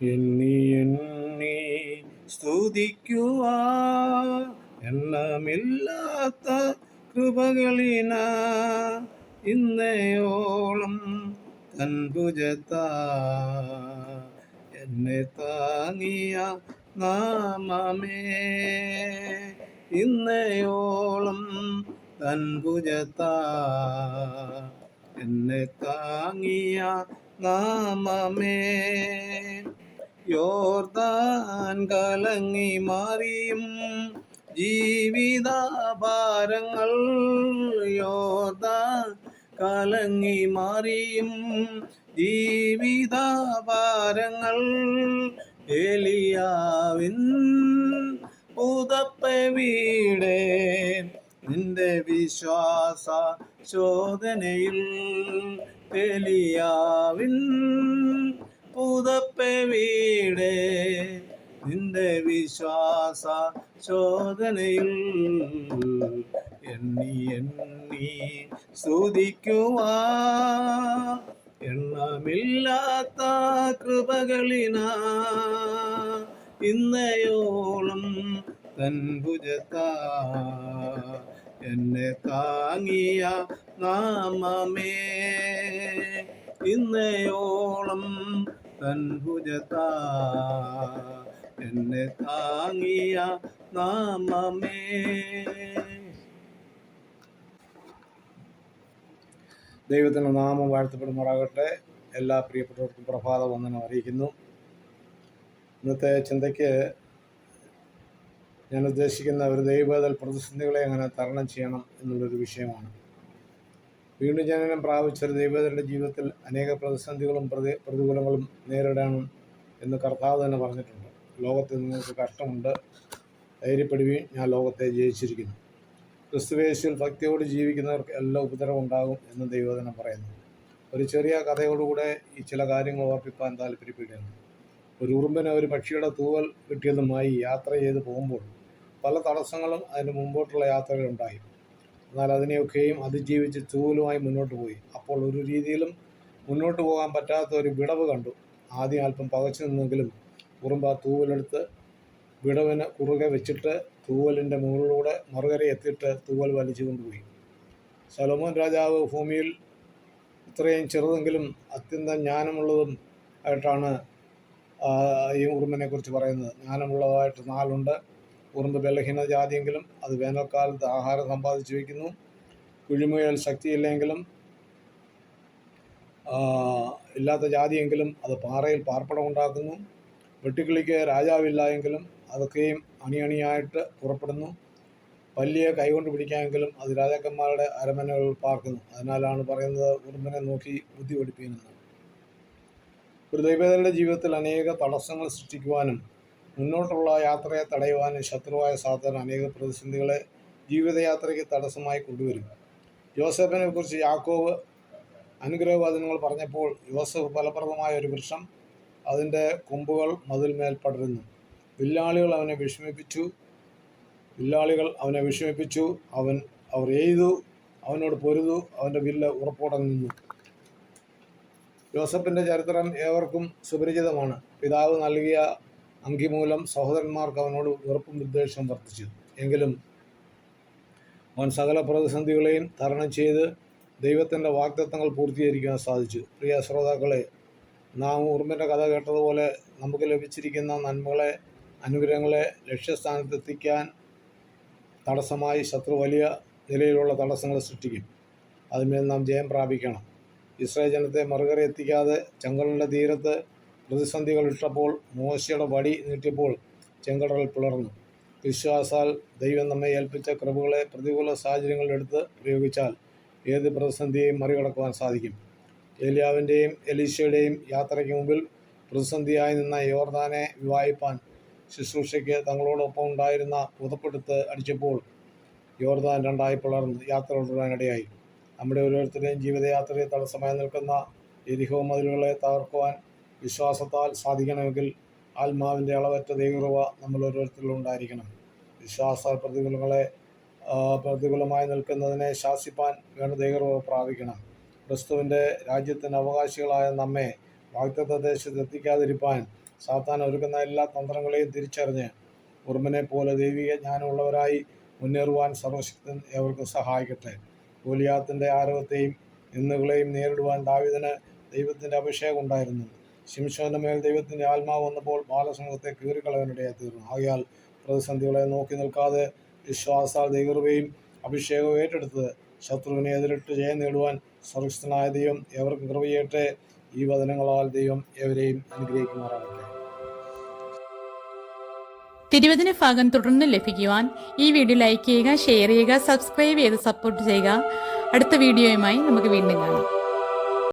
എണ്ണി എണ്ണി സ്തുതിക്കുവാ. എണ്ണമില്ലാത്ത കൃപകളിന ഇന്നയോളം തൻഭുജത്ത എന്നെ താങ്ങിയ നാമമേ ഇന്നയോളം തൻഭുജത്ത എന്നെ താങ്ങിയ നാമമേ യോർദാൻ കലങ്ങി മാറിയും ജീവിതാഭാരങ്ങൾ യോർദാൻ കലങ്ങി മാറിയും ജീവിതാഭാരങ്ങൾ എലിയാവിൻ പുതപ്പ വീടേ നിന്റെ വിശ്വാസ ശോധനയിൽ. എലിയാവിൻ പുതപ്പ വീട്. നിന്റെ വിശ്വാസ ശോധനയിൽ എണ്ണി എണ്ണി സ്തുതിക്കുവാ. എണ്ണമില്ലാത്ത കൃപകളിന ഇന്നയോളം തൻഭുജത്ത എന്നെ താങ്ങിയ നാമമേ ഇന്നയോളം എന്നെ താങ്ങിയ നാമമേ. ദൈവത്തിന്റെ നാമം വാഴ്ത്തപ്പെടുമാറാകട്ടെ. എല്ലാ പ്രിയപ്പെട്ടവർക്കും പ്രഭാത വന്ദനം അറിയിക്കുന്നു. ഇന്നത്തെ ചിന്തയ്ക്ക് ഞാൻ ഉദ്ദേശിക്കുന്ന ഒരു ദൈവതൽ പ്രതിസന്ധികളെ എങ്ങനെ തരണം ചെയ്യണം എന്നുള്ളൊരു വിഷയമാണ്. വീണ്ടും ജനനം പ്രാപിച്ച ദൈവതരുടെ ജീവിതത്തിൽ അനേക പ്രതിസന്ധികളും പ്രതി പ്രതികൂലങ്ങളും നേരിടണം എന്ന് കർത്താവ് തന്നെ പറഞ്ഞിട്ടുണ്ട്. ലോകത്തിൽ നിങ്ങൾക്ക് കഷ്ടമുണ്ട്. ധൈര്യപ്പെടുകയും ഞാൻ ലോകത്തെ ജയിച്ചിരിക്കുന്നു. ക്രിസ്തുവേശിയിൽ ഭക്തിയോട് ജീവിക്കുന്നവർക്ക് എല്ലാ ഉപദ്രവം ഉണ്ടാകും എന്ന് ദൈവജനം പറയുന്നു. ഒരു ചെറിയ കഥയോടുകൂടെ ഈ ചില കാര്യങ്ങൾ ഓർപ്പിക്കാൻ താല്പര്യപ്പെടുകയാണ്. ഒരു ഉറുമ്പിന് ഒരു പക്ഷിയുടെ തൂവൽ കിട്ടിയതുമായി യാത്ര ചെയ്ത് പോകുമ്പോൾ പല തടസ്സങ്ങളും അതിന് മുമ്പോട്ടുള്ള യാത്രകളുണ്ടായി എന്നാൽ അതിനെയൊക്കെയും അതിജീവിച്ച് ചൂലുമായി മുന്നോട്ട് പോയി. അപ്പോൾ ഒരു രീതിയിലും മുന്നോട്ട് പോകാൻ പറ്റാത്ത ഒരു വിടവ് കണ്ടു. ആദ്യം അല്പം പകച്ചു നിന്നെങ്കിലും ഉറുമ്പ് ആ തൂവലെടുത്ത് വിടവിന് കുറുകെ വെച്ചിട്ട് തൂവലിന്റെ മുകളിലൂടെ മറുകര എത്തിയിട്ട് തൂവൽ വലിച്ചു കൊണ്ടുപോയി സലോമോൻ രാജാവ് ഭൂമിയിൽ ഇത്രയും ചെറുതെങ്കിലും അത്യന്തം ജ്ഞാനമുള്ളതും ആയിട്ടാണ് ഈ ഉറുമ്പിനെ കുറിച്ച് പറയുന്നത്. ജ്ഞാനമുള്ളതായിട്ട് നാലുണ്ട് ഉറുമ്പ് ബലഹീന ജാതിയെങ്കിലും അത് വേനൽക്കാലത്ത് ആഹാരം സമ്പാദിച്ചു വയ്ക്കുന്നു. കുഴിമുയൽ ശക്തിയില്ലെങ്കിലും ഇല്ലാത്ത ജാതിയെങ്കിലും അത് പാറയിൽ പാർപ്പടം ഉണ്ടാക്കുന്നു. വെട്ടുക്കിളിക്ക് രാജാവില്ല എങ്കിലും അതൊക്കെയും അണിയണിയായിട്ട് പുറപ്പെടുന്നു. പല്ലിയെ കൈകൊണ്ട് പിടിക്കാമെങ്കിലും അത് രാജാക്കന്മാരുടെ അരമനകൾ പാർക്കുന്നു. അതിനാലാണ് പറയുന്നത് ഉറുമ്പിനെ നോക്കി ബുദ്ധി പഠിപ്പിക്കുന്നത്. ഒരു ദൈവത്തിന്റെ ജീവിതത്തിൽ അനേക തടസ്സങ്ങൾ സൃഷ്ടിക്കുവാനും മുന്നോട്ടുള്ള യാത്രയെ തടയുവാനും ശത്രുവായ സാധാരണ അനേക പ്രതിസന്ധികളെ ജീവിതയാത്രയ്ക്ക് തടസ്സമായി കൊണ്ടുവരും. യോസഫിനെ കുറിച്ച് യാക്കോവ് അനുഗ്രഹവചനങ്ങൾ പറഞ്ഞപ്പോൾ യോസഫ് ഫലപ്രദമായ ഒരു വൃക്ഷം അതിന്റെ കൊമ്പുകൾ മതിൽമേൽ പടരുന്നു. വില്ലാളികൾ അവനെ വിഷമിപ്പിച്ചു. വില്ലാളികൾ അവനെ വിഷമിപ്പിച്ചു. അവൻ അവർ എയ്തു. അവനോട് പൊരുതു. അവന്റെ വില്ല് ഉറപ്പോടെ നിന്നു. യോസഫിന്റെ ചരിത്രം ഏവർക്കും സുപരിചിതമാണ്. പിതാവ് നൽകിയ അങ്കിമൂലം സഹോദരന്മാർക്ക് അവനോട് വെറുപ്പും വിദ്വേഷവും വർദ്ധിച്ചു. എങ്കിലും അവൻ സകല പ്രതിസന്ധികളെയും തരണം ചെയ്ത് ദൈവത്തിന്റെ വാഗ്ദത്തങ്ങൾ പൂർത്തീകരിക്കാൻ സാധിച്ചു. പ്രിയ ശ്രോതാക്കളെ നാം ഉറുമ്പിന്റെ കഥ കേട്ടതുപോലെ നമുക്ക് ലഭിച്ചിരിക്കുന്ന നന്മകളെ അനുഗ്രഹങ്ങളെ ലക്ഷ്യസ്ഥാനത്തെത്തിക്കാൻ തടസ്സമായി ശത്രു വലിയ നിലയിലുള്ള തടസ്സങ്ങൾ സൃഷ്ടിക്കും. അതിന്മേൽ നാം ജയം പ്രാപിക്കണം. ഇസ്രായേൽ ജനത്തെ മറുകറി എത്തിക്കാതെ ചങ്ങളുടെ തീരത്ത് പ്രതിസന്ധികൾ ഇട്ടപ്പോൾ മോശയുടെ വടി നീട്ടിയപ്പോൾ ചെങ്കടൽ പിളർന്നു. വിശ്വാസാൽ ദൈവം നമ്മെ ഏൽപ്പിച്ച കൃപകളെ പ്രതികൂല സാഹചര്യങ്ങളിലെടുത്ത് പ്രയോഗിച്ചാൽ ഏത് പ്രതിസന്ധിയെയും മറികടക്കുവാൻ സാധിക്കും. ഏലിയാവിന്റെയും എലീശയുടെയും യാത്രയ്ക്ക് മുമ്പിൽ പ്രതിസന്ധിയായി നിന്ന യോർദാനെ വിവാഹിപ്പാൻ ശുശ്രൂഷയ്ക്ക് തങ്ങളോടൊപ്പം ഉണ്ടായിരുന്ന പുതപ്പെടുത്ത് അടിച്ചപ്പോൾ യോർദാൻ രണ്ടായി പിളർന്ന്. യാത്ര തുടരാനിടയായി. നമ്മുടെ ഓരോരുത്തരുടെയും ജീവിതയാത്രയെ തടസ്സമായി നിൽക്കുന്ന എരിഹോ മതിലുകളെ തകർക്കുവാൻ വിശ്വാസത്താൽ സാധിക്കണമെങ്കിൽ ആത്മാവിന്റെ അളവറ്റ ദൈവകൃപ നമ്മൾ ഓരോരുത്തരിലും ഉണ്ടായിരിക്കണം. വിശ്വാസ പ്രതികൂലങ്ങളെ പ്രതികൂലമായി നിൽക്കുന്നതിനെ ശാസിപ്പാൻ വേണ്ട ദൈവകൃപ പ്രാപിക്കണം. ക്രിസ്തുവിന്റെ രാജ്യത്തിന് അവകാശികളായ നമ്മെ വാഗ്ദത്ത ദേശത്ത് എത്തിക്കാതിരിപ്പാൻ സാത്താൻ ഒരുക്കുന്ന എല്ലാ തന്ത്രങ്ങളെയും തിരിച്ചറിഞ്ഞ് ഉറുമനെ പോലെ ദൈവിക ജ്ഞാനമുള്ളവരായി മുന്നേറുവാൻ സർവശക്തൻ ഏവർക്കും സഹായിക്കട്ടെ. ഗോലിയാത്തിന്റെ ആരവത്തെയും നിന്നുകളെയും നേരിടുവാൻ ദാവിദിന് ദൈവത്തിന്റെ അഭിഷേകം ഉണ്ടായിരുന്നു. ശിംശോന്റെ മേൽ ദൈവത്തിന്റെ ആത്മാവ് വന്നപ്പോൾ ബാലസമൂഹത്തെ കീറിക്കളവനിടയായി തീർന്നു. ആകയാൽ പ്രതിസന്ധികളെ നോക്കി നിൽക്കാതെ വിശ്വാസാൽ ദൈവകൃപയും അഭിഷേകവും ഏറ്റെടുത്തത് ശത്രുവിനെ എതിരിട്ട് ജയം നേടുവാൻ സർവശക്തനായ ദൈവം എവർക്ക് കൃപയേട്ടെ ഈ വചനങ്ങളാൽ ദൈവം എവരെയും അനുഗ്രഹിക്കുമാറാകട്ടെ. തിരുവചന ഭാഗം തുടർന്ന് ലഭിക്കുവാൻ ഈ വീഡിയോ ലൈക്ക് ചെയ്യുക ഷെയർ ചെയ്യുക സബ്സ്ക്രൈബ് ചെയ്ത് സപ്പോർട്ട് ചെയ്യുക. അടുത്ത വീഡിയോയുമായി നമുക്ക് വീണ്ടും കാണാം.